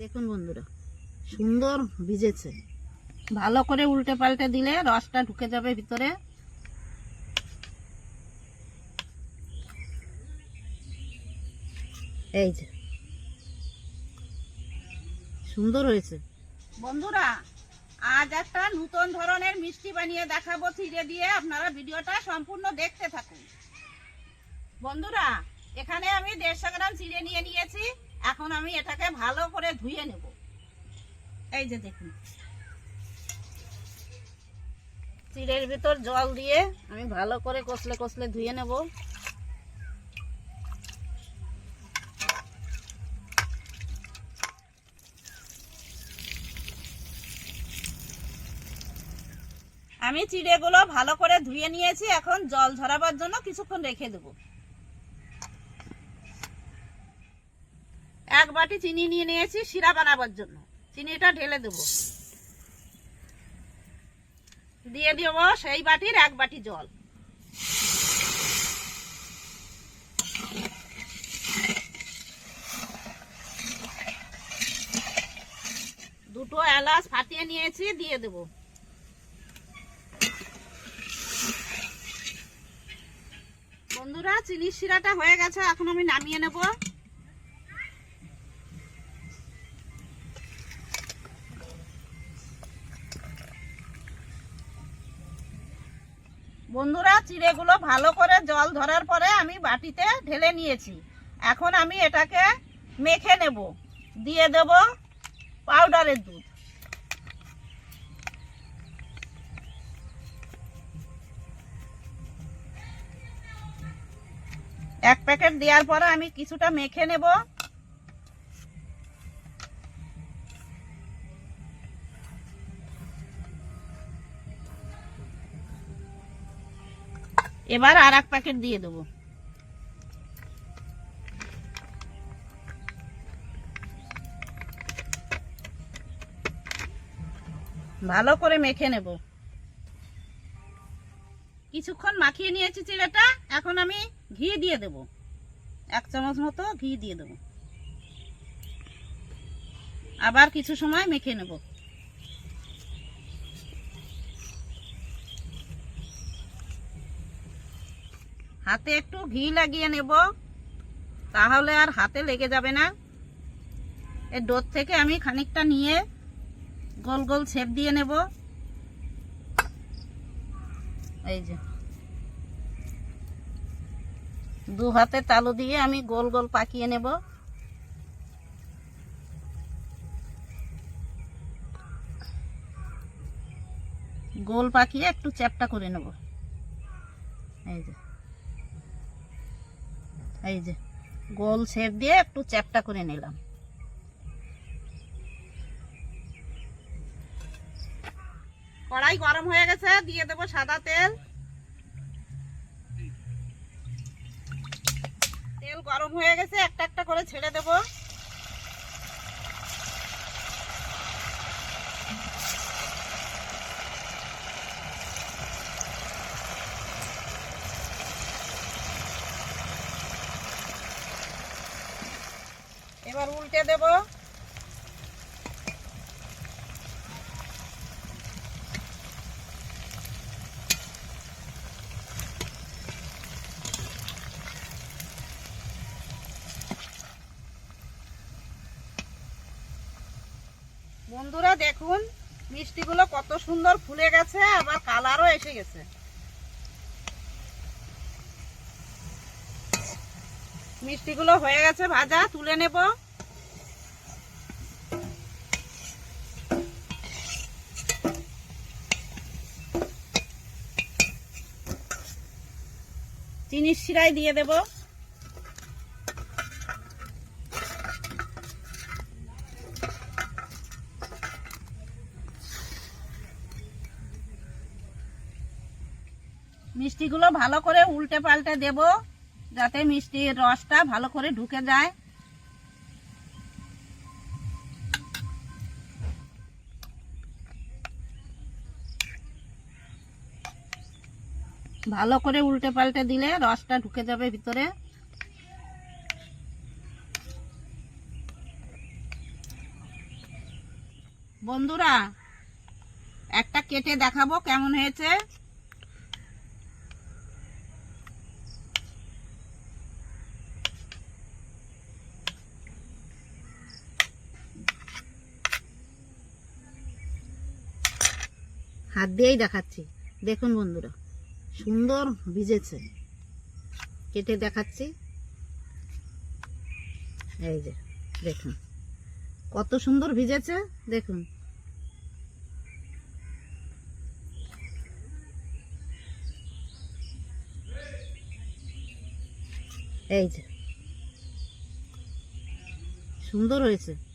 দেখুন বন্ধুরা, সুন্দর ভিজেছে। ভালো করে উল্টে পাল্টে দিলে রসটা ঢুকে যাবে ভিতরে। এই যে, সুন্দর হয়েছে। বন্ধুরা, আজ একটা নতুন ধরনের মিষ্টি বানিয়ে দেখাবো চিড়ে দিয়ে। আপনারা ভিডিওটা সম্পূর্ণ দেখতে থাকুন। বন্ধুরা, এখানে আমি দেড়শো গ্রাম চিড়ে নিয়ে নিয়েছি। এখন আমি এটাকে ভালো করে ধুয়ে নেব। এই যে দেখুন। চিড়ের ভিতর জল দিয়ে আমি ভালো করে কষলে কষলে ধুয়ে নেব। আমি চিড়েগুলো ভালো করে ধুয়ে নিয়েছি, এখন জল ঝরাবার জন্য কিছুক্ষণ রেখে দেবো। এক বাটি চিনি নিয়ে নিয়েছি, শিরা বানাবার জন্য। চিনিটা ঢেলে দেব। দিয়ে দেব সেই বাটির এক বাটি জল। দুটো এলাচ ফাটিয়ে নিয়েছি, দিয়ে দেব। বন্ধুরা, চিনির শিরাটা হয়ে গেছে, এখন আমি নামিয়ে নেব। বন্ধুরা, চিড়েগুলো ভালো করে জল ধরার পরে আমি বাটিতে ঢেলে নিয়েছি। এখন আমি এটাকে মেখে নেব। দিয়ে দেব পাউডারের দুধ। এক প্যাকেট দেওয়ার পরে আমি কিছুটা মেখে নেব। এবার আর এক প্যাকেট দিয়ে দেবো। ভালো করে মেখে নেব। কিছুক্ষণ মাখিয়ে নিয়েছি চিড়েটা, এখন আমি ঘি দিয়ে দেব। এক চামচ মতো ঘি দিয়ে দেব। আবার কিছু সময় মেখে নেব। হাতে একটু ঘি লাগিয়ে নেব, তাহলে আর হাতে লেগে যাবে না। এর ডোর থেকে আমি খানিকটা নিয়ে গোল গোল ছেপ দিয়ে নেব। এই যে। দু হাতে তালু দিয়ে আমি গোল গোল পাকিয়ে নেব। গোল পাকিয়ে একটু চ্যাপটা করে নেব। এই যে। এই যে, গোল শেপ দিয়ে একটু চ্যাপটা করে নিলাম। কড়াই গরম হয়ে গেছে, দিয়ে দেবো সাদা তেল। তেল গরম হয়ে গেছে, একটা একটা করে ছেড়ে দেবো। উল্টে দেব। বন্ধুরা, দেখুন, মিষ্টিগুলো কত সুন্দর ফুলে গেছে, আবার কালারও এসে গেছে। মিষ্টিগুলো হয়ে গেছে ভাজা, তুলে নেব। চিনির শিরাই দিয়ে দেব। মিষ্টিগুলো ভালো করে উল্টে পাল্টে দেব, যাতে মিষ্টির রসটা ভালো করে ঢুকে যায়। ভালো করে উল্টে পাল্টে দিলে রসটা ঢুকে যাবে ভিতরে। বন্ধুরা, একটা কেটে দেখাবো কেমন হয়েছে। হাত দিয়েই দেখাচ্ছি। দেখুন বন্ধুরা। সুন্দর ভিজেছে। কেটে দেখাচ্ছি। এই যে, দেখুন। কত সুন্দর ভিজেছে, দেখুন। এই যে। সুন্দর হয়েছে।